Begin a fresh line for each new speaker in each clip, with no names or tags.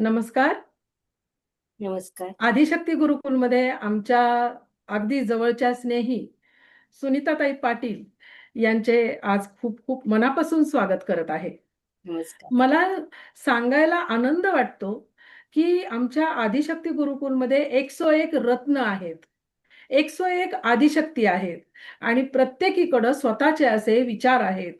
नमस्कार.
नमस्कार.
आदिशक्ती गुरुकुलमध्ये आमच्या अगदी जवळच्या स्नेही सुनीताताई पाटील यांचे आज खूप-खूप मनापासून स्वागत करत आहे.
नमस्कार.
मला सांगायला आनंद वाटतो, की आमच्या आदिशक्ती गुरुकुलमध्ये 101 रत्न आहेत. 101 आदिशक्ती आहेत आणि प्रत्येकीकडं स्वतःचे असे विचार आहेत.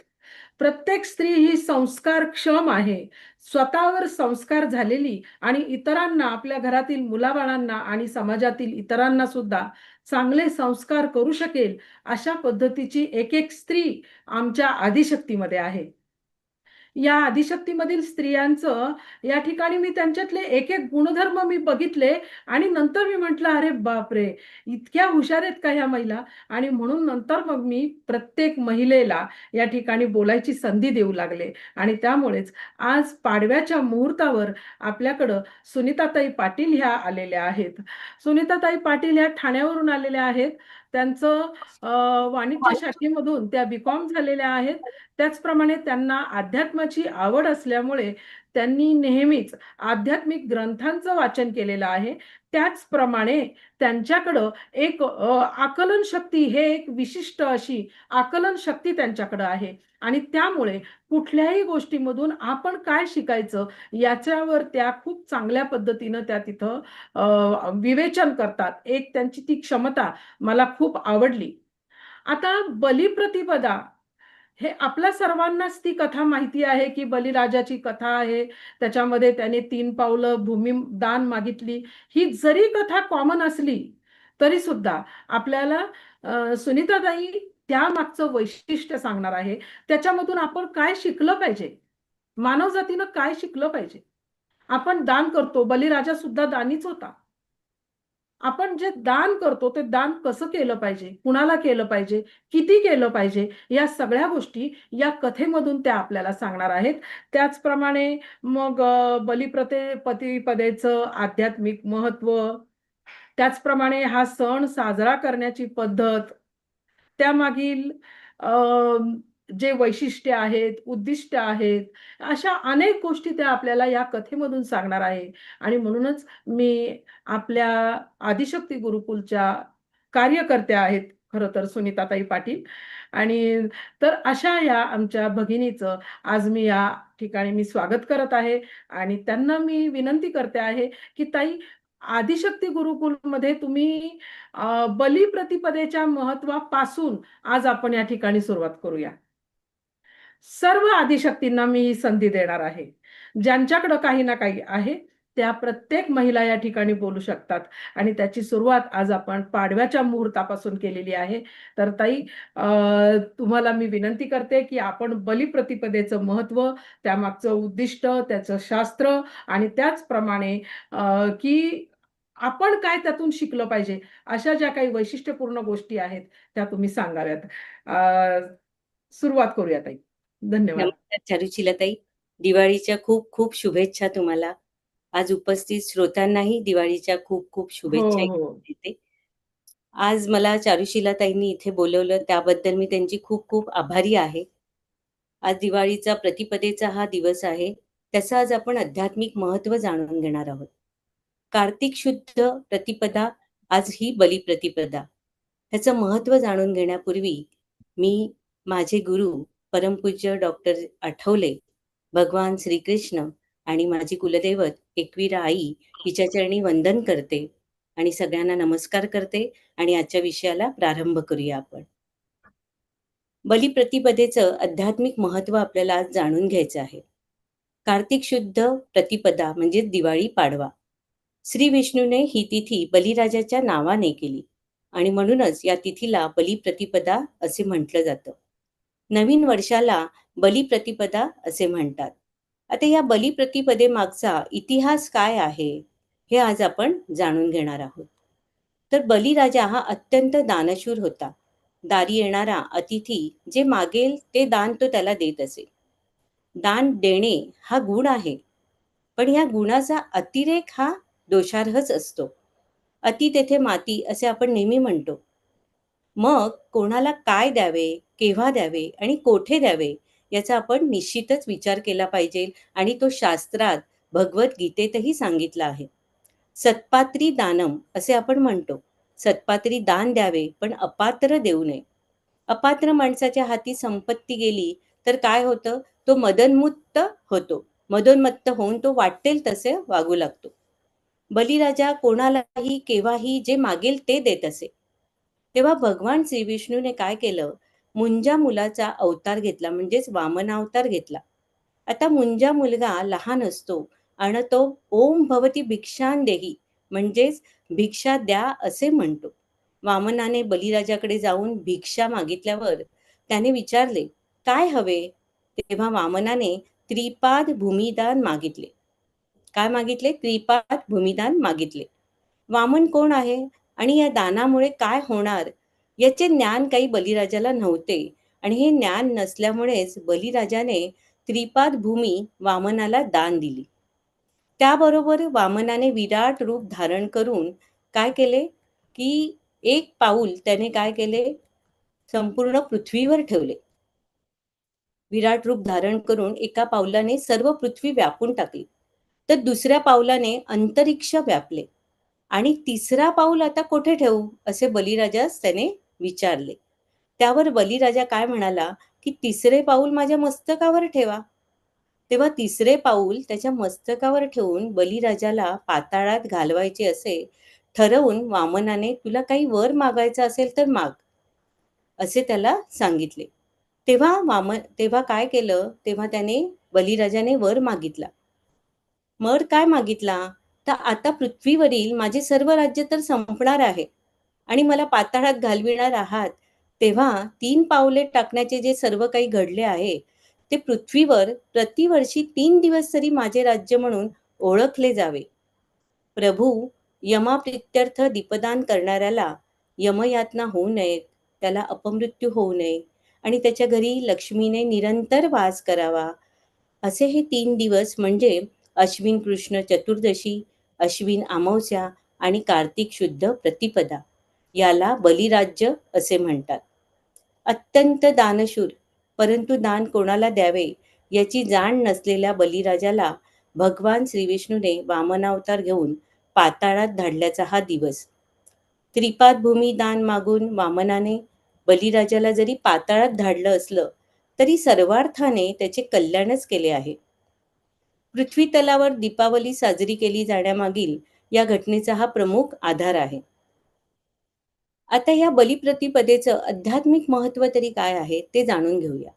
प्रत्येक स्त्री ही संस्कारक्षम आहे. स्वतःवर संस्कार झालेली आणि इतरांना, आपल्या घरातील मुलाबाळांना आणि समाजातील इतरांना सुद्धा चांगले संस्कार करू शकेल, अशा पद्धतीची एक-एक स्त्री आमच्या आदिशक्तीमध्ये आहे. या आदिशक्तीमधील स्त्रियांचं या ठिकाणी मी त्यांच्यातले एक-एक गुणधर्म मी बघितले आणि नंतर मी म्हटलं, "अरे बापरे! इतक्या हुशार आहेत का ह्या महिला?" आणि म्हणून नंतर मग मी प्रत्येक महिलेला या ठिकाणी बोलायची संधी देऊ लागले आणि त्यामुळेच आज पाडव्याच्या मुहूर्तावर आपल्याकडं सुनीताताई पाटील ह्या आलेल्या आहेत. सुनीताताई पाटील ह्या ठाण्यावरून आलेल्या आहेत. त्यांचं वाणिज्य शाखेमधून त्या बी.कॉम झालेल्या आहेत. त्याचप्रमाणे त्यांना अध्यात्माची आवड असल्यामुळे त्यांनी नेहमीच आध्यात्मिक ग्रंथांचं वाचन केलेलं आहे. त्याचप्रमाणे त्यांच्याकडं एक आकलन शक्ती हे एक विशिष्ट अशी आकलन शक्ती त्यांच्याकडं आहे आणि त्यामुळे कुठल्याही गोष्टीमधून आपण काय शिकायचं याच्यावर त्या खूप चांगल्या पद्धतीनं त्या तिथं विवेचन करतात. एक त्यांची ती क्षमता मला खूप आवडली. आता बलिप्रतिपदा हे आपल्या सर्वांनाच ती कथा माहिती आहे, की बलिराजाची कथा आहे. त्याच्यामध्ये त्याने तीन पावलं भूमी दान मागितली. ही जरी कथा कॉमन असली, तरी सुद्धा आपल्याला सुनीताताई त्या मागचं वैशिष्ट्य सांगणार आहे. त्याच्यामधून आपण काय शिकलं पाहिजे? मानवजातीनं काय शिकलं पाहिजे? आपण दान करतो. बलिराजा सुद्धा दानीच होता. आपण जे दान करतो, ते दान कसं केलं पाहिजे? कुणाला केलं पाहिजे? किती केलं पाहिजे? या सगळ्या गोष्टी या कथेमधून त्या आपल्याला सांगणार आहेत. त्याचप्रमाणे मग बलिप्रते पतिपदेचं आध्यात्मिक महत्त्व त्याचप्रमाणे हा सण साजरा करण्याची पद्धत, त्यामागील जे वैशिष्ट्य आहेत, उद्दिष्ट आहेत, अशा अनेक गोष्टी त्या आपल्याला या कथेमधून सांगणार आहे. आणि म्हणूनच मी आपल्या आदिशक्ती गुरुकुलच्या कार्यकर्त्या आहेत खरं तर सुनीताताई पाटील. आणि तर अशा या आमच्या भगिनीचं आज मी या ठिकाणी मी स्वागत करत आहे. आणि त्यांना मी विनंती करते आहे, की ताई आदिशक्ती गुरुकुलमध्ये तुम्ही बलिप्रतिपदेच्या महत्वापासून आज आपण या ठिकाणी सुरुवात करूया. सर्व आदिशक्तींना मी ही संधी देणार आहे. ज्यांच्याकडं काही ना काही आहे, त्या प्रत्येक महिला या ठिकाणी बोलू शकतात आणि त्याची सुरुवात आज आपण पाडव्याच्या मुहूर्तापासून केलेली आहे. तर ताई अ, तुम्हाला मी विनंती करते, की आपण बलिप्रतिपदेचं महत्त्व, त्यामागचं उद्दिष्ट, त्याचं शास्त्र आणि त्याचप्रमाणे की आपण काय त्यातून शिकलं पाहिजे, अशा ज्या काही वैशिष्ट्यपूर्ण गोष्टी आहेत, त्या तुम्ही सांगाव्यात. अ, सुरुवात करूया ताई. धन्यवाद.
चारुशीलाताई. दिवाळीच्या खूप-खूप शुभेच्छा तुम्हाला. आज उपस्थित श्रोत्यांनाही दिवाळीच्या खूप-खूप
हो,
शुभेच्छा
हो.
देते. आज मला चारुशीलाताईंनी इथे बोलवलं त्याबद्दल मी त्यांची खूप-खूप आभारी आहे. आज दिवाळीचा प्रतिपदेचा हा दिवस आहे. त्याचं आज आपण आध्यात्मिक महत्त्व जाणून घेणार आहोत. कार्तिक शुद्ध प्रतिपदा आज ही बलिप्रतिपदा. ह्याचं महत्त्व जाणून घेण्यापूर्वी मी माझे गुरु परमपूज्य डॉक्टर आठवले, भगवान श्रीकृष्ण आणि माझी कुलदैवत एकवीरा आई हिच्या चरणी वंदन करते आणि सगळ्यांना नमस्कार करते आणि आजच्या विषयाला प्रारंभ करूया आपण. बलिप्रतिपदेचं आध्यात्मिक महत्त्व आपल्याला आज जाणून घ्यायचं आहे. कार्तिक शुद्ध प्रतिपदा म्हणजे दिवाळी पाडवा. श्री विष्णूने ही तिथी बलिराजाच्या नावाने केली आणि म्हणूनच या तिथीला बलिप्रतिपदा असे म्हटलं जातं. नवीन वर्षाला बलिप्रतिपदा असे म्हणतात. आता या बलिप्रतिपदेमागचा इतिहास काय आहे, हे आज आपण जाणून घेणार आहोत. तर बलिराजा हा अत्यंत दानशूर होता. दारी येणारा अतिथी जे मागेल ते दान तो त्याला देत असे. दान देणे हा गुण आहे, पण या गुणाचा अतिरेक हा दोषार्हच असतो. अति तेथे माती असे आपण नेहमी म्हणतो. मग कोणाला काय द्यावे, केव्हा द्यावे आणि कोठे द्यावे याचा आपण निश्चितच विचार केला पाहिजे आणि तो शास्त्रात भगवद्गीतेतही सांगितला आहे. सत्पात्री दानम असे आपण म्हणतो. सत्पात्री दान द्यावे पण अपात्र देऊ नये. अपात्र माणसाच्या हाती संपत्ती गेली तर काय होतं? तो मदनमुक्त होतो. मदोन्मत्त होऊन तो वाटेल तसे वागू लागतो. बलिराजा कोणालाही केव्हाही जे मागेल ते देत असे. तेव्हा भगवान श्री विष्णूने काय केलं? मुंजा मुलाचा अवतार घेतला म्हणजेच वामनावतार घेतला. आता मुंजा मुलगा लहान असतो आणि तो ओम भवती भिक्षान देही म्हणजेच भिक्षा द्या असे म्हणतो. वामनाने बलिराजाकडे जाऊन भिक्षा मागितल्यावर त्याने विचारले काय हवे? तेव्हा वामनाने त्रिपाद भूमिदान मागितले. काय मागितले? त्रिपाद भूमिदान मागितले. वामन कोण आहे? आणि या दानामुळे काय होणार? याचे ज्ञान काही बलिराजाला नव्हते. आणि हे ज्ञान नसल्यामुळेच बलिराजाने त्रिपाद भूमी वामनाला दान दिली. त्याबरोबर वामनाने विराट रूप धारण करून काय केले? की एक पाऊल त्याने काय केले? संपूर्ण पृथ्वीवर ठेवले. विराट रूप धारण करून एका पावलाने सर्व पृथ्वी व्यापून टाकली. तर दुसऱ्या पावलाने अंतरिक्ष व्यापले. आणि तिसरा पाऊल आता कोठे ठेवू? असे बलिराजास त्याने विचारले. त्यावर बलिराजा काय म्हणाला? की तिसरे पाऊल माझ्या मस्तकावर ठेवा. तेव्हा तिसरे पाऊल त्याच्या मस्तकावर ठेवून बलिराजाला पाताळात घालवायचे असे ठरवून वामनाने तुला काही वर मागायचं असेल तर माग असे त्याला सांगितले. तेव्हा वामन तेव्हा काय केलं? तेव्हा त्याने बलिराजाने वर मागितला. मर काय मागितला? तर आता पृथ्वीवरील माझे सर्व राज्य तर संपणार आहे. आणि मला पाताळात घालविणार आहात. तेव्हा तीन पावले टाकण्याचे जे सर्व काही घडले आहे ते पृथ्वीवर प्रतिवर्षी तीन दिवस तरी माझे राज्य म्हणून ओळखले जावे. प्रभू यमाप्रित्यर्थ दीपदान करणाऱ्याला यमयातना होऊ नयेत त्याला अपमृत्यू होऊ नये आणि त्याच्या घरी लक्ष्मीने निरंतर वास करावा. असे हे तीन दिवस म्हणजे अश्विन कृष्ण चतुर्दशी अश्विन अमावस्या आणि कार्तिक शुद्ध प्रतिपदा. याला बलिराज्य असे म्हणतात. अत्यंत दानशूर परंतु दान कोणाला द्यावे याची जाण नसलेल्या बलिराजाला भगवान श्रीविष्णूने वामनावतार घेऊन पाताळात धाडल्याचा हा दिवस. त्रिपाद भूमी दान मागून वामनाने बलिराजाला जरी पाताळात धाडलं असलं तरी सर्वार्थाने त्याचे कल्याणच केले आहे. पृथ्वी तलावर दीपावली साजरी केली जाण्यामागील या घटनेचा हा प्रमुख आधार आहे. आता या बलिप्रतिपदेचं आध्यात्मिक महत्त्व तरी काय आहे ते जाणून घेऊया.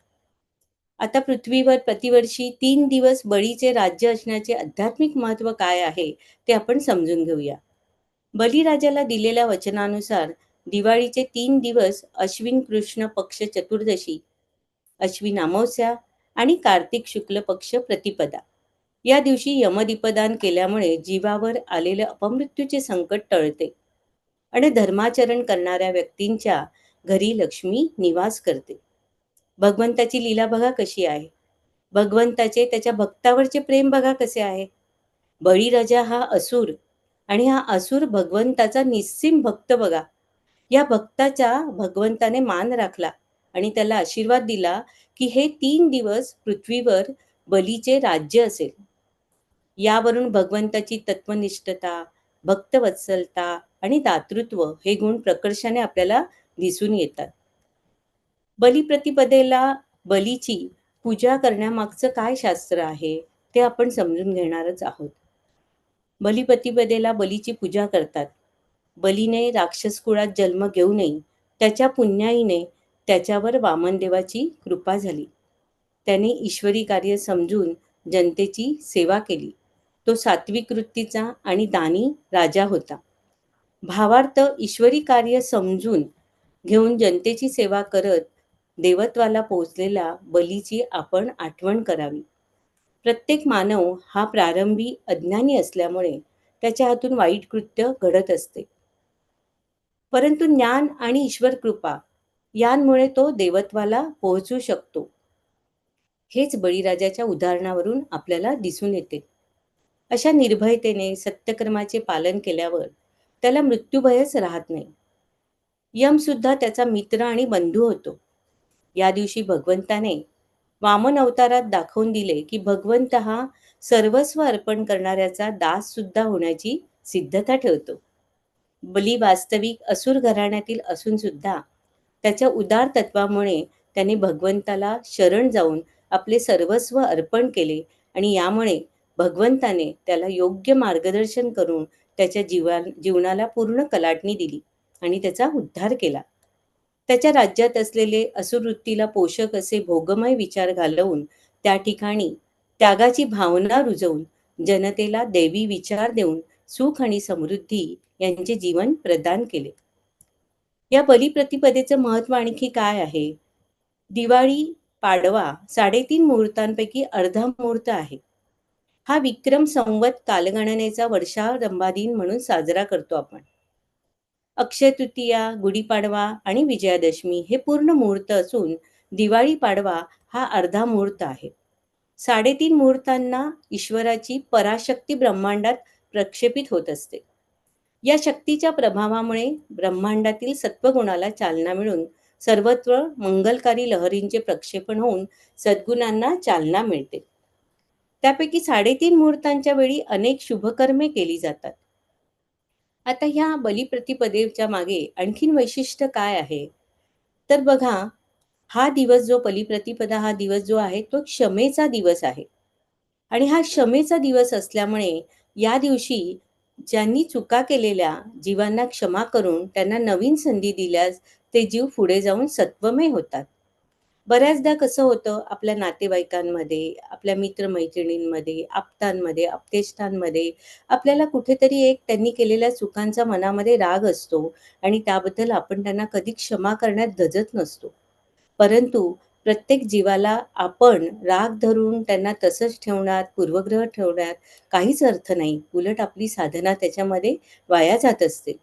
आता पृथ्वीवर प्रतिवर्षी तीन दिवस बळीचे राज्य असण्याचे आध्यात्मिक महत्त्व काय आहे ते आपण समजून घेऊया. बलिराजाला दिलेल्या वचनानुसार दिवाळीचे तीन दिवस अश्विन कृष्ण पक्ष चतुर्दशी अश्विन अमावस्या आणि कार्तिक शुक्ल पक्ष प्रतिपदा. या दिवशी यमदीपदान केल्यामुळे जीवावर आलेले अपमृत्यूचे संकट टळते आणि धर्माचरण करणाऱ्या व्यक्तींच्या घरी लक्ष्मी निवास करते. भगवंताची लीला बघा कशी आहे. भगवंताचे त्याच्या भक्तावरचे प्रेम बघा कसे आहे. बळीराजा हा असुर आणि हा असुर भगवंताचा निस्सीम भक्त बघा. या भक्ताचा भगवंताने मान राखला आणि त्याला आशीर्वाद दिला की हे तीन दिवस पृथ्वीवर बलीचे राज्य असेल. यावरून भगवंताची तत्वनिष्ठता भक्तवत्सलता आणि दातृत्व हे गुण प्रकर्षाने आपल्याला दिसून येतात. बलिप्रतिपदेला बलीची पूजा करण्यामागचं काय शास्त्र आहे ते आपण समजून घेणारच आहोत. बलिप्रतिपदेला बलीची पूजा करतात. बलीने राक्षस कुळात जन्म घेऊनही त्याच्या पुण्याईने त्याच्यावर वामनदेवाची कृपा झाली. त्याने ईश्वरी कार्य समजून जनतेची सेवा केली. तो सात्विक वृत्तीचा आणि दानी राजा होता. भावार्थ ईश्वरी कार्य समजून घेऊन जनतेची सेवा करत देवत्वाला पोहोचलेल्या बलीची आपण आठवण करावी. प्रत्येक मानव हा प्रारंभी अज्ञानी असल्यामुळे त्याच्या हातून वाईट कृत्य घडत असते. परंतु ज्ञान आणि ईश्वर कृपा यांमुळे तो देवत्वाला पोहोचू शकतो. हेच बळीराजाच्या उदाहरणावरून आपल्याला दिसून येते. अशा निर्भयतेने सत्यकर्माचे पालन केल्यावर त्याला मृत्यूभयच राहत नाही. यम सुद्धा त्याचा मित्र आणि बंधू होतो. या दिवशी भगवंताने वामन अवतारात दाखवून दिले की भगवंत हा सर्वस्व अर्पण करणाऱ्याचा दास सुद्धा होण्याची सिद्धता ठेवतो. बली वास्तविक असुर घराण्यातील असून सुद्धा त्याच्या उदार तत्वामुळे त्याने भगवंताला शरण जाऊन आपले सर्वस्व अर्पण केले आणि यामुळे भगवंताने त्याला योग्य मार्गदर्शन करून त्याच्या जीवा जीवनाला पूर्ण कलाटणी दिली आणि त्याचा उद्धार केला. त्याच्या राज्यात असलेले असुरवृत्तीला पोषक असे भोगमय विचार घालवून त्या ठिकाणी त्यागाची भावना रुजवून जनतेला देवी विचार देऊन सुख आणि समृद्धी यांचे जीवन प्रदान केले. या बलिप्रतिपदेचं महत्त्व आणखी काय आहे? दिवाळी पाडवा साडेतीन मुहूर्तांपैकी अर्धा मुहूर्त आहे. हा विक्रम संवत कालगणनेचा वर्षारंभा दिन म्हणून साजरा करतो आपण. अक्षय तृतीया गुढीपाडवा आणि विजयादशमी हे पूर्ण मुहूर्त असून दिवाळी पाडवा हा अर्धा मुहूर्त आहे. साडेतीन मुहूर्तांना ईश्वराची पराशक्ती ब्रह्मांडात प्रक्षेपित होत असते. या शक्तीच्या प्रभावामुळे ब्रह्मांडातील सत्वगुणाला चालना मिळून सर्वत्र मंगलकारी लहरींचे प्रक्षेपण होऊन सद्गुणांना चालना मिळते. त्यापैकी साडेतीन मुहूर्तांच्या वेळी अनेक शुभकर्मे केली जातात. आता ह्या बलिप्रतिपदेच्या मागे आणखीन वैशिष्ट्य काय आहे? तर बघा हा दिवस जो बलिप्रतिपदा हा दिवस जो आहे तो क्षमेचा दिवस आहे. आणि हा क्षमेचा दिवस असल्यामुळे या दिवशी ज्यांनी चुका केलेल्या जीवांना क्षमा करून त्यांना नवीन संधी दिल्यास ते जीव पुढे जाऊन सत्वमय होतात. बऱ्याचदा कसं होतं आपल्या नातेवाईकांमध्ये आपल्या मित्रमैत्रिणींमध्ये आप्तांमध्ये आपतेष्टांमध्ये आपल्याला कुठेतरी एक त्यांनी केलेल्या चुकांचा मनामध्ये राग असतो आणि त्याबद्दल आपण त्यांना कधी क्षमा करण्यात धजत नसतो. परंतु प्रत्येक जीवाला आपण राग धरून त्यांना तसंच ठेवण्यात पूर्वग्रह ठेवण्यात काहीच अर्थ नाही. उलट आपली साधना त्याच्यामध्ये वाया जात असते.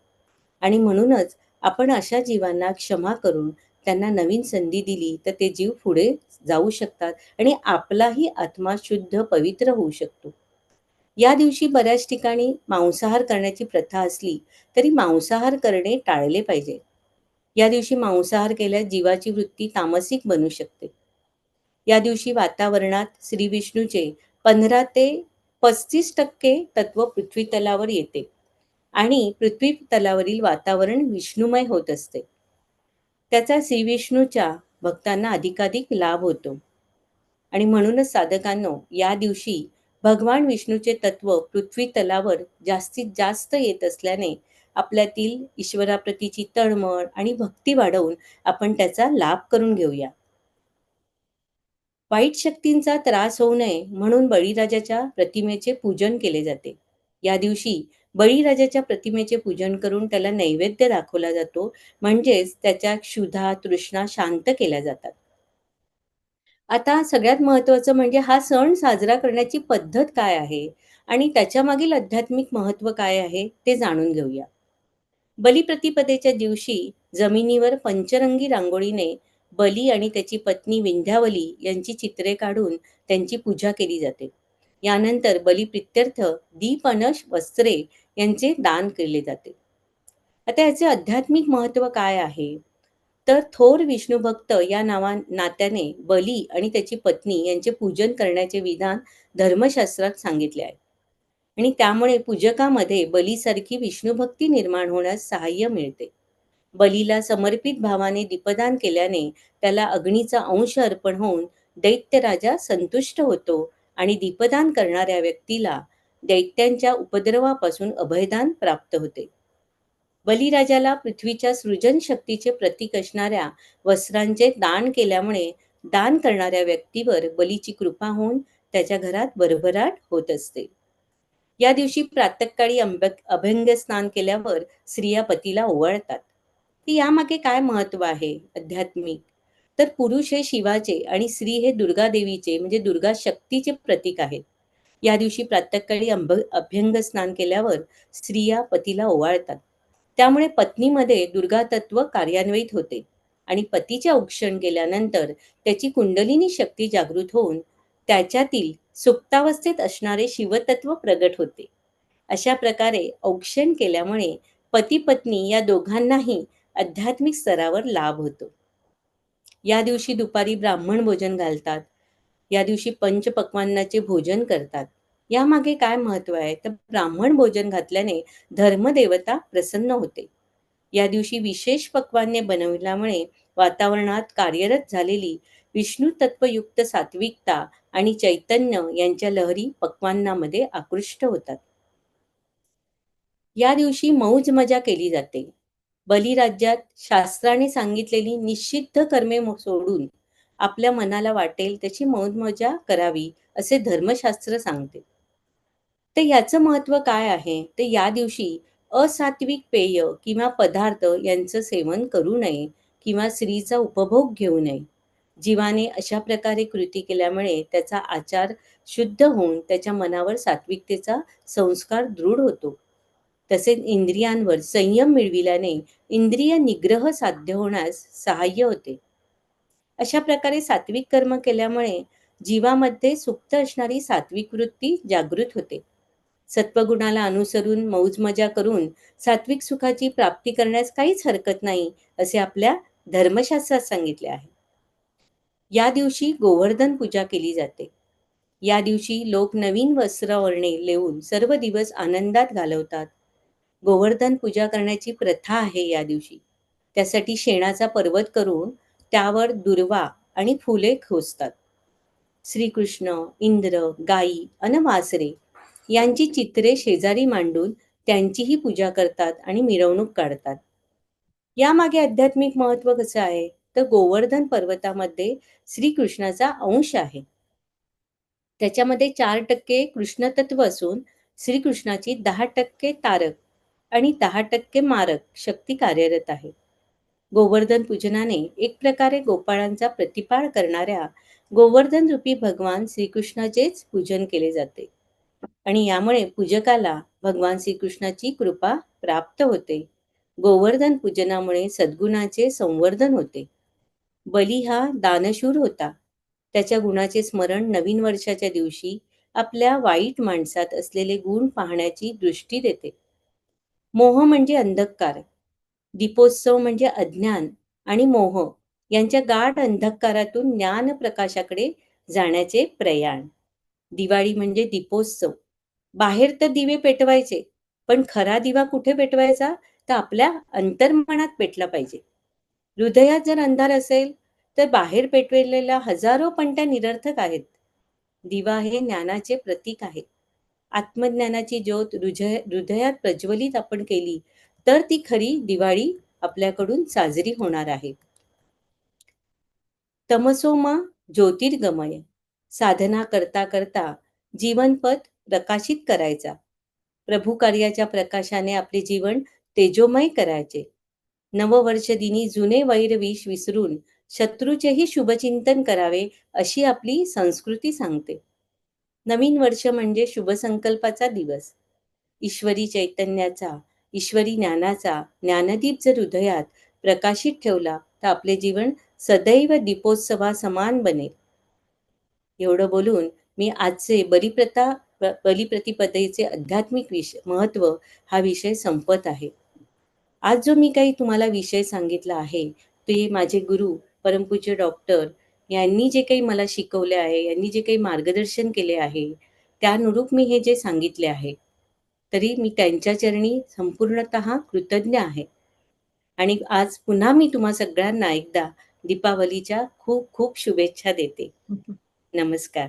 आणि म्हणूनच आपण अशा जीवांना क्षमा करून त्यांना नवीन संधी दिली तर ते जीव पुढे जाऊ शकतात आणि आपलाही आत्मा शुद्ध पवित्र होऊ शकतो. या दिवशी बऱ्याच ठिकाणी मांसाहार करण्याची प्रथा असली तरी मांसाहार करणे टाळले पाहिजे. या दिवशी मांसाहार केल्यास जीवाची वृत्ती तामसिक बनू शकते. या दिवशी वातावरणात श्री विष्णूचे पंधरा ते पस्तीस टक्के तत्व पृथ्वी तलावर येते आणि पृथ्वी तलावरील वातावरण विष्णुमय होत असते. त्याचा श्री विष्णूच्या भक्तांना अधिकाधिक लाभ होतो. आणि म्हणूनच साधकांनो या दिवशी भगवान विष्णूचे तत्व पृथ्वी तलावर जास्तीत जास्त येत असल्याने आपल्यातील ईश्वराप्रतीची तळमळ आणि भक्ती वाढवून आपण त्याचा लाभ करून घेऊया. वाईट शक्तींचा त्रास होऊ नये म्हणून बळीराजाच्या प्रतिमेचे पूजन केले जाते. या दिवशी बळीराजाच्या प्रतिमेचे पूजन करून त्याला नैवेद्य दाखवला जातो. म्हणजेच त्याच्या क्षुधा तृष्णा शांत केल्या जातात. आता सगळ्यात महत्वाचं म्हणजे हा सण साजरा करण्याची पद्धत काय आहे? आणि त्याच्या मागील आध्यात्मिक महत्त्व काय आहे? ते जाणून घेऊया. बलिप्रतिपदेच्या दिवशी जमिनीवर पंचरंगी रांगोळीने बली आणि त्याची पत्नी विंध्यावली यांची चित्रे काढून त्यांची पूजा केली जाते. यानंतर बलिप्रित्यर्थ दीप अनश वस्त्रे यांचे दान केले जाते. आता याचे आध्यात्मिक महत्त्व काय आहे? तर थोर विष्णू भक्त या नावा नात्याने बली आणि त्याची पत्नी यांचे पूजन करण्याचे विधान धर्मशास्त्रात सांगितले आहे. आणि त्यामुळे पूजकामध्ये बलीसारखी विष्णुभक्ती निर्माण होण्यास सहाय्य मिळते. बलीला समर्पित भावाने दीपदान केल्याने त्याला अग्नीचा अंश अर्पण होऊन दैत्य राजा संतुष्ट होतो आणि दीपदान करणाऱ्या व्यक्तीला दैत्यांच्या उपद्रवापासून अभयदान प्राप्त होते. बलिराजाला पृथ्वीच्या सृजन शक्तीचे प्रतीक असणाऱ्या वस्त्रांचे दान केल्यामुळे दान करणाऱ्या व्यक्तीवर बलीची कृपा होऊन त्याच्या घरात भरभराट होत असते. या दिवशी प्रातःकाळी अंब अभंग स्नान केल्यावर स्त्रिया पतीला ओवाळतात. ती यामागे काय महत्त्व आहे? आध्यात्मिक तर पुरुष हे शिवाचे आणि स्त्री हे दुर्गा देवीचे म्हणजे दुर्गा शक्तीचे प्रतीक आहेत. या दिवशी प्रातःकाळी अंभ अभ्यंग स्नान केल्यावर स्त्रिया पतीला ओवाळतात. त्यामुळे पत्नीमध्ये दुर्गा तत्व कार्यान्वित होते आणि पतीचे औक्षण केल्यानंतर त्याची कुंडलिनी शक्ती जागृत होऊन त्याच्यातील सुप्तावस्थेत असणारे शिवतत्व प्रगट होते. अशा प्रकारे औक्षण केल्यामुळे पती पत्नी या दोघांनाही आध्यात्मिक स्तरावर लाभ होतो. या दिवशी दुपारी ब्राह्मण भोजन घालतात. या दिवशी पंचपक्वान्नाचे भोजन करतात. यामागे काय महत्त्व आहे? तर ब्राह्मण भोजन घातल्याने धर्मदेवता प्रसन्न होते. या दिवशी विशेष पक्वाने बनविल्यामुळे वातावरणात कार्यरत झालेली विष्णू तत्वयुक्त सात्विकता आणि चैतन्य यांच्या लहरी पक्वांनामध्ये आकृष्ट होतात. या दिवशी मौज मजा केली जाते. बलिराज्यात शास्त्राने सांगितलेली निषिद्ध कर्मे सोडून आपल्या मनाला वाटेल त्याची मौजमजा करावी असे धर्मशास्त्र सांगते. तर याचं महत्त्व काय आहे? तर या दिवशी असात्विक पेय किंवा पदार्थ यांचं सेवन करू नये किंवा स्त्रीचा उपभोग घेऊ नये. जीवाने अशा प्रकारे कृती केल्यामुळे त्याचा आचार शुद्ध होऊन त्याच्या मनावर सात्विकतेचा संस्कार दृढ होतो. तसेच इंद्रियांवर संयम मिळविल्याने इंद्रिय निग्रह साध्य होण्यास सहाय्य होते. अशा प्रकारे सात्विक कर्म केल्यामुळे जीवामध्ये सुप्त असणारी सात्विक वृत्ती जागृत होते. सत्वगुणाला अनुसरून मौज मजा करून सात्विक सुखाची प्राप्ती करण्यास काहीच हरकत नाही असे आपल्या धर्मशास्त्रात सांगितले आहे. या दिवशी गोवर्धन पूजा केली जाते. या दिवशी लोक नवीन वस्त्रवर्णे लेऊन सर्व दिवस आनंदात घालवतात. गोवर्धन पूजा करण्याची प्रथा आहे या दिवशी. त्यासाठी शेणाचा पर्वत करून त्यावर दुर्वा आणि फुले खोसतात श्रीकृष्ण इंद्र गाई अन वासरे यांची चित्रे शेजारी मांडून त्यांचीही पूजा करतात आणि मिरवणूक काढतात. यामागे आध्यात्मिक महत्त्व कसं आहे? तर गोवर्धन पर्वतामध्ये श्रीकृष्णाचा अंश आहे. त्याच्यामध्ये चार टक्के कृष्णतत्व असून श्रीकृष्णाची दहा टक्के तारक आणि दहा टक्के मारक शक्ती कार्यरत आहे. गोवर्धन पूजनाने एक प्रकारे गोपाळांचा प्रतिपाळ करणाऱ्या गोवर्धन रूपी भगवान श्रीकृष्णाचेच पूजन केले जाते. आणि यामुळे पूजकाला भगवान श्रीकृष्णाची कृपा प्राप्त होते. गोवर्धन पूजनामुळे सद्गुणाचे संवर्धन होते. बली हा दानशूर होता. त्याच्या गुणाचे स्मरण नवीन वर्षाच्या दिवशी आपल्या वाईट माणसात असलेले गुण पाहण्याची दृष्टी देते. मोह म्हणजे अंधकार दीपोत्सव म्हणजे अज्ञान आणि मोह यांच्या गाठ अंधकारातून ज्ञान प्रकाशाकडे जाण्याचे प्रयाण. दिवाळी म्हणजे दीपोत्सव. बाहेर तर दिवे पेटवायचे पण खरा दिवा कुठे पेटवायचा? तर आपल्या अंतर्मनात पेटला पाहिजे. हृदयात जर अंधार असेल तर बाहेर पेटवलेल्या हजारो पणत्या निरर्थक आहेत. दिवा हे ज्ञानाचे प्रतीक आहे. आत्मज्ञानाची ज्योत हृदय हृदयात प्रज्वलित आपण केली तर ती खरी दिवाळी आपल्याकडून साजरी होणार आहे. तमसोमा ज्योतिर्गमय साधना करता करता जीवनपथ प्रकाशित करायचा. प्रभू कार्याच्या प्रकाशाने आपले जीवन तेजोमय करायचे. नववर्ष दिनी जुने वैरविष विसरून शत्रूचेही शुभचिंतन करावे अशी आपली संस्कृती सांगते. नवीन वर्ष म्हणजे शुभसंकल्पाचा दिवस. ईश्वरी चैतन्याचा ईश्वरी ज्ञानाचा ज्ञानदीप जर हृदयात प्रकाशित ठेवला तर आपले जीवन सदैव दीपोत्सवा समान बनेल. एवढं बोलून मी आजचे बलिप्रता बलिप्रतिपदेचे आध्यात्मिक विषय महत्त्व हा विषय संपत आहे. आज जो मी काही तुम्हाला विषय सांगितला आहे ते माझे गुरु परमपूज्य डॉक्टर यांनी जे काही मला शिकवले आहे यांनी जे काही मार्गदर्शन केले आहे त्यानुरूप मी हे जे सांगितले आहे तरी मी त्यांच्या चरणी संपूर्णत कृतज्ञ आहे. आणि आज पुन्हा मी तुम्हा सगळ्यांना एकदा दीपावलीच्या खूप खूप शुभेच्छा देते. नमस्कार.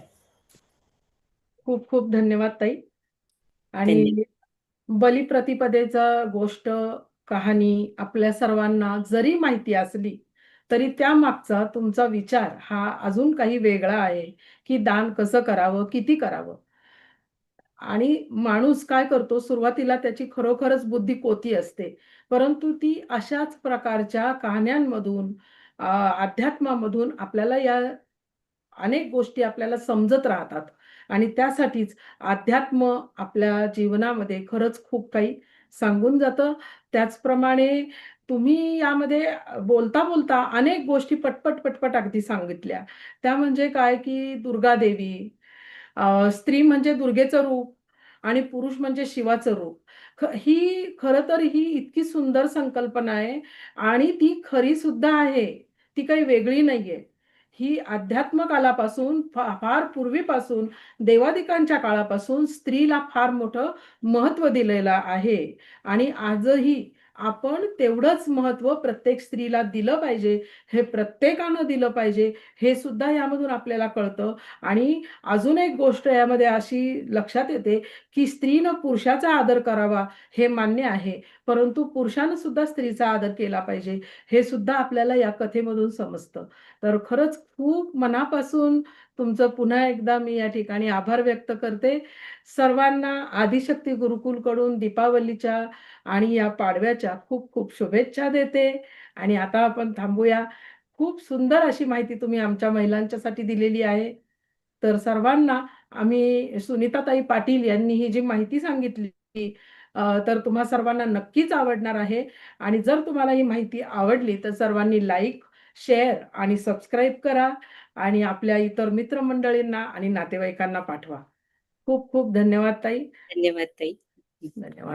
खूप खूप धन्यवाद ताई. आणि. बलिप्रतिपदेचा गोष्ट कहाणी आपल्या सर्वांना जरी माहिती असली तरी त्यामागचा तुमचा विचार हा अजून काही वेगळा आहे की दान कसं करावं किती करावं? आणि माणूस काय करतो? सुरुवातीला त्याची खरोखरच बुद्धी कोती असते. परंतु ती अशाच प्रकारच्या कहाण्यांमधून अध्यात्मामधून आपल्याला या अनेक गोष्टी आपल्याला समजत राहतात. आणि त्यासाठीच अध्यात्म आपल्या जीवनामध्ये खरंच खूप काही सांगून जातं. त्याचप्रमाणे तुम्ही यामध्ये बोलता बोलता अनेक गोष्टी पटपट पटपट अगदी सांगितल्या. त्या म्हणजे काय की दुर्गा देवी स्त्री म्हणजे दुर्गेचं रूप आणि पुरुष म्हणजे शिवाचं रूप. ख- ही खरं तर ही इतकी सुंदर संकल्पना आहे आणि ती खरी सुद्धा आहे. ती काही वेगळी नाहीये. ही अध्यात्म कालापासून फार पूर्वीपासून देवादिकांच्या काळापासून स्त्रीला फार मोठं महत्त्व दिलेलं आहे. आणि आजही आपण तेवढंच महत्त्व प्रत्येक स्त्रीला दिलं पाहिजे हे प्रत्येकानं दिलं पाहिजे हे सुद्धा यामधून आपल्याला कळतं. आणि अजून एक गोष्ट यामध्ये अशी लक्षात येते की स्त्रीनं पुरुषाचा आदर करावा हे मान्य आहे परंतु पुरुषानं सुद्धा स्त्रीचा आदर केला पाहिजे हे सुद्धा आपल्याला या कथेमधून समजतं. तर खरंच खूप मनापासून तुमचं पुन्हा एकदा मी या ठिकाणी आभार व्यक्त करते. सर्वांना आदिशक्ती गुरुकुलकडून दीपावलीच्या आणि या पाडव्याच्या खूप खूप शुभेच्छा देते. आणि आता आपण थांबूया. खूप सुंदर अशी माहिती तुम्ही आमच्या महिलांच्यासाठी दिलेली आहे. तर सर्वांना आम्ही सुनीताताई पाटील यांनी ही जी माहिती सांगितली तर तुम्हा सर्वांना नक्कीच आवडणार आहे. आणि जर तुम्हाला ही माहिती आवडली तर सर्वांनी लाईक शेअर आणि सबस्क्राईब करा. आणि आपल्या इतर मित्रमंडळींना आणि नातेवाईकांना पाठवा. खूप खूप धन्यवाद ताई.
धन्यवाद ताई.
धन्यवाद.